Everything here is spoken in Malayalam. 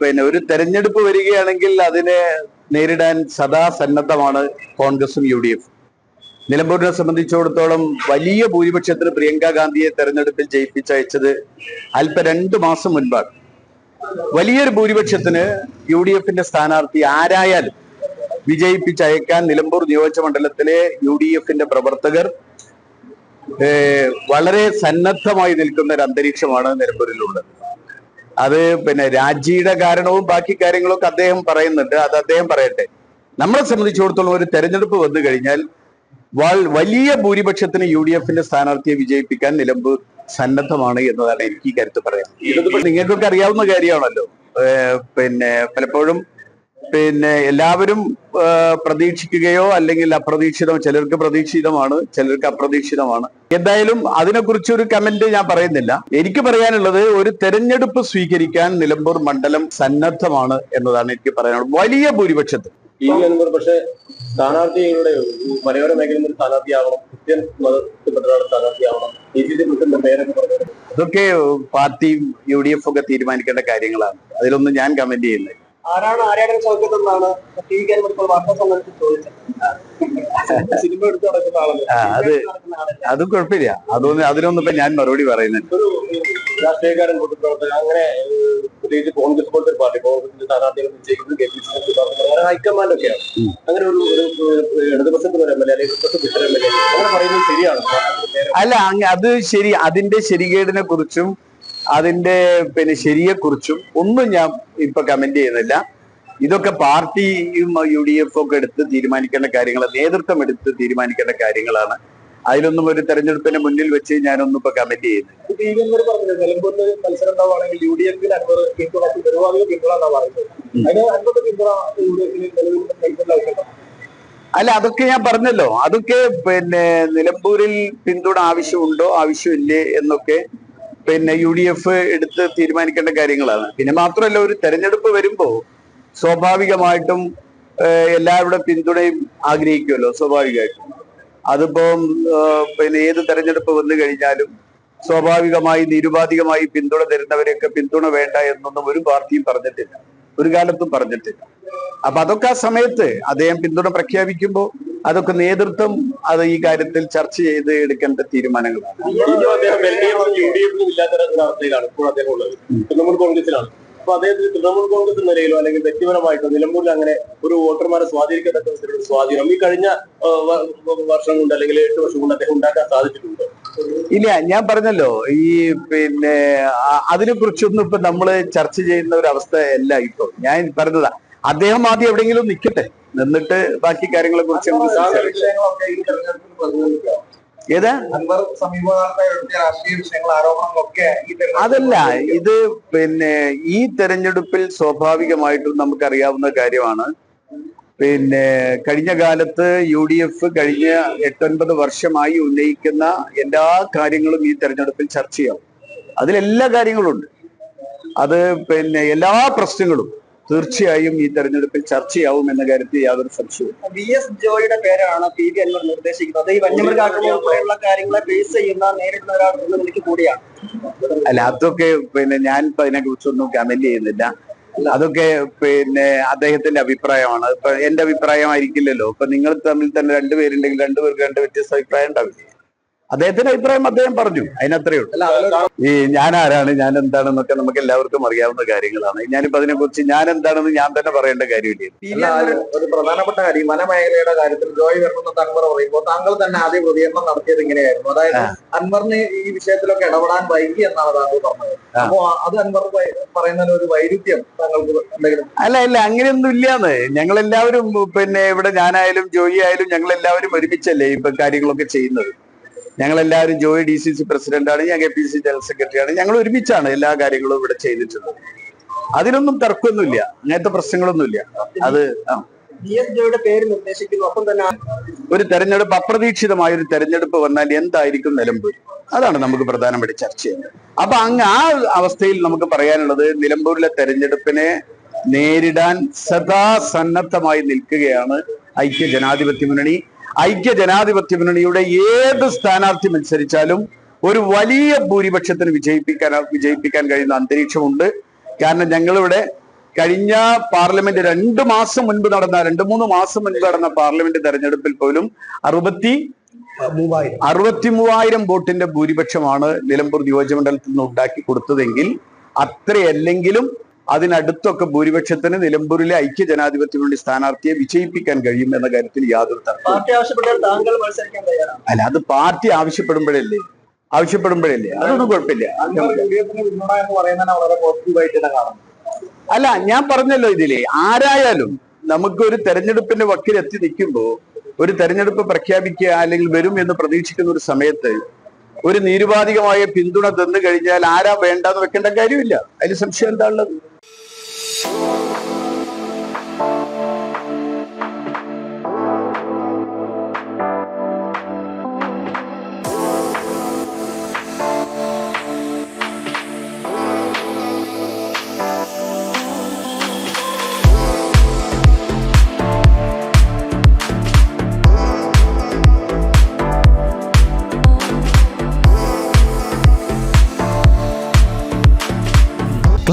പിന്നെ ഒരു തെരഞ്ഞെടുപ്പ് വരികയാണെങ്കിൽ അതിനെ നേരിടാൻ സദാ സന്നദ്ധമാണ് കോൺഗ്രസും യു ഡി എഫ്. നിലമ്പൂരിനെ സംബന്ധിച്ചിടത്തോളം വലിയ ഭൂരിപക്ഷത്തിന് പ്രിയങ്ക ഗാന്ധിയെ തെരഞ്ഞെടുപ്പിൽ ജയിപ്പിച്ചയച്ചത് അല്പ രണ്ടു മാസം മുൻപാണ്. വലിയൊരു ഭൂരിപക്ഷത്തിന് യു ഡി എഫിന്റെ സ്ഥാനാർത്ഥി ആരായാലും വിജയിപ്പിച്ചയക്കാൻ നിലമ്പൂർ നിയോജക മണ്ഡലത്തിലെ യു ഡി എഫിന്റെ പ്രവർത്തകർ വളരെ സന്നദ്ധമായി നിൽക്കുന്ന ഒരു അന്തരീക്ഷമാണ് നിലമ്പൂരിലുള്ളത്. അത് പിന്നെ രാജിയുടെ കാരണവും ബാക്കി കാര്യങ്ങളൊക്കെ അദ്ദേഹം പറയുന്നുണ്ട്. അത് അദ്ദേഹം പറയട്ടെ. നമ്മളെ സംബന്ധിച്ചിടത്തോളം ഒരു തെരഞ്ഞെടുപ്പ് വന്നു കഴിഞ്ഞാൽ വലിയ ഭൂരിപക്ഷത്തിന് യു ഡി എഫിന്റെ സ്ഥാനാർത്ഥിയെ വിജയിപ്പിക്കാൻ നിലമ്പൂർ സന്നദ്ധമാണ് എന്നതാണ് എനിക്ക് ഈ കരുത്ത് ഇതിപ്പോ നിങ്ങൾക്കൊക്കെ അറിയാവുന്ന കാര്യമാണല്ലോ. പിന്നെ പലപ്പോഴും പിന്നെ എല്ലാവരും പ്രതീക്ഷിക്കുകയോ അല്ലെങ്കിൽ അപ്രതീക്ഷിതം ചിലർക്ക് പ്രതീക്ഷിതമാണ് ചിലർക്ക് അപ്രതീക്ഷിതമാണ്. എന്തായാലും അതിനെക്കുറിച്ച് ഒരു കമന്റ് ഞാൻ പറയുന്നില്ല. എനിക്ക് പറയാനുള്ളത് ഒരു തെരഞ്ഞെടുപ്പ് സ്വീകരിക്കാൻ നിലമ്പൂർ മണ്ഡലം സന്നദ്ധമാണ് എന്നതാണ് എനിക്ക് പറയാനുള്ളത്. വലിയ ഭൂരിപക്ഷത്തിൽ. ഈ നിലമ്പൂർ പക്ഷെ സ്ഥാനാർത്ഥികളുടെ മലയോര മേഖലയിൽ നിന്ന് സ്ഥാനാർത്ഥിയാവണം ക്രിസ്ത്യൻ മതത്തിൽപ്പെട്ട ഒരാൾ സ്ഥാനാർത്ഥിയാവണം എ സി സി പ്രസിഡന്റ് പേരൊക്കെ അതൊക്കെ പാർട്ടിയും യു ഡി എഫ് ഒക്കെ തീരുമാനിക്കേണ്ട കാര്യങ്ങളാണ്. അതിലൊന്നും ഞാൻ കമന്റ് ചെയ്യുന്നില്ല. ആരാണ് ആരാണ് ചോദിക്കുന്നതെന്നാണ് ടി വി കാര്യം ഇപ്പോൾ വാർത്താ സമ്മേളനത്തിൽ ചോദിച്ചത്. സിനിമ എടുത്ത് നടക്കുന്ന ആളല്ലേ? അത് അത് കുഴപ്പമില്ല. അതൊന്നും അതിനൊന്നും ഇപ്പൊ ഞാൻ മറുപടി പറയുന്നുണ്ട് ഒരു രാഷ്ട്രീയക്കാരൻ പൊതുപ്രവർത്തകൻ അങ്ങനെ പ്രത്യേകിച്ച് കോൺഗ്രസ് പോലത്തെ പാർട്ടി കോൺഗ്രസിന്റെ സ്ഥാനാർത്ഥികൾ നിശ്ചയിക്കുന്നത് ഹൈക്കമാൻഡ് ഒക്കെയാണ് അങ്ങനെ ഒരു ഒരു ഇടതുപക്ഷത്തിൽ ഇടതുപക്ഷത്തിന് ഒരു എം എൽ എ അല്ലെങ്കിൽ ഇടതുപക്ഷത്തിന് എം എൽ എ. അങ്ങനെ പറയുന്നത് ശരിയാണ്. അല്ല അത് ശരി അതിന്റെ ശരികേടിനെ കുറിച്ചും അതിന്റെ പിന്നെ ശരിയെക്കുറിച്ചും ഒന്നും ഞാൻ ഇപ്പൊ കമന്റ് ചെയ്യുന്നില്ല. ഇതൊക്കെ പാർട്ടിയും യു ഡി എഫ് ഒക്കെ എടുത്ത് തീരുമാനിക്കേണ്ട കാര്യങ്ങൾ നേതൃത്വം എടുത്ത് തീരുമാനിക്കേണ്ട കാര്യങ്ങളാണ്. അതിലൊന്നും ഒരു തെരഞ്ഞെടുപ്പിന് മുന്നിൽ വെച്ച് ഞാനൊന്നും ഇപ്പൊ കമന്റ് ആവശ്യമുണ്ടോ അല്ല അതൊക്കെ ഞാൻ പറഞ്ഞല്ലോ. അതൊക്കെ പിന്നെ നിലമ്പൂരിൽ പിന്തുണ ആവശ്യമുണ്ടോ ആവശ്യമില്ലേ എന്നൊക്കെ പിന്നെ യു ഡി എഫ് എടുത്ത് തീരുമാനിക്കേണ്ട കാര്യങ്ങളാണ്. പിന്നെ മാത്രമല്ല ഒരു തെരഞ്ഞെടുപ്പ് വരുമ്പോ സ്വാഭാവികമായിട്ടും എല്ലാവരുടെ പിന്തുണയും ആഗ്രഹിക്കുമല്ലോ സ്വാഭാവികമായിട്ടും. അതിപ്പം പിന്നെ ഏത് തെരഞ്ഞെടുപ്പ് വന്നു കഴിഞ്ഞാലും സ്വാഭാവികമായി നിരുപാധികമായി പിന്തുണ തരുന്നവരെയൊക്കെ പിന്തുണ വേണ്ട എന്നൊന്നും ഒരു പാർട്ടിയും പറഞ്ഞിട്ടില്ല. ഒരു കാലത്തും പറഞ്ഞിട്ടില്ല. അപ്പൊ അതൊക്കെ ആ സമയത്ത് അദ്ദേഹം പിന്തുണ പ്രഖ്യാപിക്കുമ്പോൾ അതൊക്കെ നേതൃത്വം അത് ഈ കാര്യത്തിൽ ചർച്ച ചെയ്ത് എടുക്കേണ്ട തീരുമാനങ്ങളാണ്. അപ്പൊ അദ്ദേഹത്തിന് തൃണമൂൽ കോൺഗ്രസ് നിലയിലോ അല്ലെങ്കിൽ വ്യക്തിപരമായിട്ടോ നിലമ്പൂരിൽ അങ്ങനെ ഒരു വോട്ടർമാരെ സ്വാധീനിക്കത്തക്ക വിധത്തിലുള്ള സ്വാധീനം ഈ കഴിഞ്ഞ വർഷം കൊണ്ട് അല്ലെങ്കിൽ എട്ട് വർഷം കൊണ്ട് അദ്ദേഹം ഉണ്ടാക്കാൻ സാധിച്ചിട്ടുണ്ട്? ഇല്ല ഞാൻ പറഞ്ഞല്ലോ ഈ പിന്നെ അതിനെ കുറിച്ചൊന്നും ഇപ്പൊ നമ്മൾ ചർച്ച ചെയ്യുന്ന ഒരു അവസ്ഥ അല്ല ഇപ്പൊ ഞാൻ പറഞ്ഞതാ അദ്ദേഹം ആദ്യം എവിടെയെങ്കിലും നിൽക്കട്ടെ നിന്നിട്ട് ബാക്കി കാര്യങ്ങളെ കുറിച്ച് ഏത്? അതല്ല ഇത് പിന്നെ ഈ തെരഞ്ഞെടുപ്പിൽ സ്വാഭാവികമായിട്ടും നമുക്കറിയാവുന്ന കാര്യമാണ്. പിന്നെ കഴിഞ്ഞ കാലത്ത് യു ഡി എഫ് കഴിഞ്ഞ എട്ടൊൻപത് വർഷമായി ഉന്നയിക്കുന്ന എല്ലാ കാര്യങ്ങളും ഈ തെരഞ്ഞെടുപ്പിൽ ചർച്ച ചെയ്യാം. അതിലെല്ലാ കാര്യങ്ങളും ഉണ്ട് അത് പിന്നെ എല്ലാ പ്രശ്നങ്ങളും തീർച്ചയായും ഈ തെരഞ്ഞെടുപ്പിൽ ചർച്ചയാവും എന്ന കാര്യത്തിൽ യാതൊരു സംശയവും വി എസ് ജോയിയുടെ പേരാണ് പി വി അൻവർ നിർദ്ദേശിക്കുന്നത്. ഈ വന്യമൃഗാക്രമണം ഉൾപ്പെടെയുള്ള കാര്യങ്ങളെ ബേസ് ചെയ്യുന്ന നേരിടുന്ന ഒരാൾ എന്ന നിലയ്ക്ക് കൂടിയാണ്. അല്ല അതൊക്കെ പിന്നെ ഞാൻ ഇപ്പൊ അതിനെ കുറിച്ചൊന്നും കമന്റ് ചെയ്യുന്നില്ല. അതൊക്കെ പിന്നെ അദ്ദേഹത്തിന്റെ അഭിപ്രായമാണ്. ഇപ്പൊ എന്റെ അഭിപ്രായമായിരിക്കില്ലല്ലോ ഇപ്പൊ നിങ്ങൾ തമ്മിൽ തന്നെ രണ്ടുപേരുണ്ടെങ്കിൽ രണ്ടുപേർക്ക് രണ്ട് വ്യത്യസ്ത അഭിപ്രായം ഉണ്ടാവില്ല? അദ്ദേഹത്തിന്റെ അഭിപ്രായം അദ്ദേഹം പറഞ്ഞു. അതിനത്രേ ഉള്ളൂ. ഈ ഞാൻ ആരാണ് ഞാൻ എന്താണെന്നൊക്കെ നമുക്ക് എല്ലാവർക്കും അറിയാവുന്ന കാര്യങ്ങളാണ്. ഞാനിപ്പോ അതിനെ കുറിച്ച് ഞാൻ എന്താണെന്ന് ഞാൻ തന്നെ പറയേണ്ട കാര്യമില്ല. ഒരു പ്രധാനപ്പെട്ട കാര്യം വനമേഖലയുടെ കാര്യത്തിൽ ജോയ് വരണമെന്ന് അൻവർ പറയുമ്പോൾ താങ്കൾ തന്നെ ആദ്യം പ്രതികരണം നടത്തിയത് ഇങ്ങനെയായിരുന്നു. അതായത്. അൻവറിന് ഈ വിഷയത്തിലൊക്കെ ഇടപെടാൻ വൈകി എന്നാണ് താങ്കൾ പറഞ്ഞത്. അപ്പൊ അത് അൻവർ പറയുന്ന പറയുന്നതിന് ഒരു വൈരുദ്ധ്യം താങ്കൾക്ക് എന്തെങ്കിലും? അല്ല അല്ല അങ്ങനെയൊന്നും ഇല്ലാന്ന്. ഞങ്ങൾ എല്ലാവരും പിന്നെ ഇവിടെ ഞാനായാലും ജോയി ആയാലും ഞങ്ങൾ എല്ലാവരും ഒരുമിച്ചല്ലേ ഇപ്പൊ കാര്യങ്ങളൊക്കെ ചെയ്യുന്നത്? ഞങ്ങൾ എല്ലാവരും ജോയി ഡി സി സി പ്രസിഡന്റാണ് ഞാൻ കെ പി സി ജനറൽ സെക്രട്ടറിയാണ്. ഞങ്ങൾ ഒരുമിച്ചാണ് എല്ലാ കാര്യങ്ങളും ഇവിടെ ചെയ്തിട്ടുള്ളത്. അതിനൊന്നും തർക്കമൊന്നുമില്ല. അങ്ങനത്തെ പ്രശ്നങ്ങളൊന്നുമില്ല. അത് പേര് നിർദ്ദേശിക്കുന്നു. ഒപ്പം തന്നെ ഒരു തെരഞ്ഞെടുപ്പ് അപ്രതീക്ഷിതമായ ഒരു തെരഞ്ഞെടുപ്പ് വന്നാൽ എന്തായിരിക്കും നിലമ്പൂർ അതാണ് നമുക്ക് പ്രധാനമായിട്ട് ചർച്ച ചെയ്യുന്നത്. അപ്പൊ അങ്ങ് ആ അവസ്ഥയിൽ നമുക്ക് പറയാനുള്ളത് നിലമ്പൂരിലെ തെരഞ്ഞെടുപ്പിനെ നേരിടാൻ സദാ സന്നദ്ധമായി നിൽക്കുകയാണ് ഐക്യ ജനാധിപത്യ മുന്നണി. ഐക്യ ജനാധിപത്യ മുന്നണിയുടെ ഏത് സ്ഥാനാർത്ഥി മത്സരിച്ചാലും ഒരു വലിയ ഭൂരിപക്ഷത്തിന് വിജയിപ്പിക്കാൻ വിജയിപ്പിക്കാൻ കഴിയുന്ന അന്തരീക്ഷമുണ്ട്. കാരണം ഞങ്ങളിവിടെ കഴിഞ്ഞ പാർലമെന്റ് രണ്ട് മാസം മുൻപ് നടന്ന രണ്ട് മൂന്ന് മാസം മുൻപ് നടന്ന പാർലമെന്റ് തെരഞ്ഞെടുപ്പിൽ പോലും അറുപത്തി മൂവായിരം. അറുപത്തി മൂവായിരം വോട്ടിന്റെ ഭൂരിപക്ഷമാണ് നിലമ്പൂർ നിയോജകമണ്ഡലത്തിൽ നിന്ന് ഉണ്ടാക്കി കൊടുത്തതെങ്കിൽ അത്രയല്ലെങ്കിലും അതിനടുത്തൊക്കെ ഭൂരിപക്ഷത്തിന് നിലമ്പൂരിലെ ഐക്യ ജനാധിപത്യ വേണ്ടി സ്ഥാനാർത്ഥിയെ വിജയിപ്പിക്കാൻ കഴിയും എന്ന കാര്യത്തിൽ യാതൊരു തർക്കവും താങ്കൾ അല്ല അത് പാർട്ടി ആവശ്യപ്പെടുമ്പോഴല്ലേ? ആവശ്യപ്പെടുമ്പോഴല്ലേ? അതൊന്നും കുഴപ്പമില്ല. അല്ല ഞാൻ പറഞ്ഞല്ലോ ഇതിലെ ആരായാലും നമുക്ക് ഒരു തെരഞ്ഞെടുപ്പിന്റെ വക്കിൽ എത്തി നിൽക്കുമ്പോ ഒരു തെരഞ്ഞെടുപ്പ് പ്രഖ്യാപിക്കുക അല്ലെങ്കിൽ വരും എന്ന് പ്രതീക്ഷിക്കുന്ന ഒരു സമയത്ത് ഒരു നിരുപാധികമായ പിന്തുണ തന്നു കഴിഞ്ഞാൽ ആരാ വേണ്ടെന്ന് വെക്കേണ്ട കാര്യമില്ല. അതിൽ സംശയം എന്താ ഉള്ളത്? Show.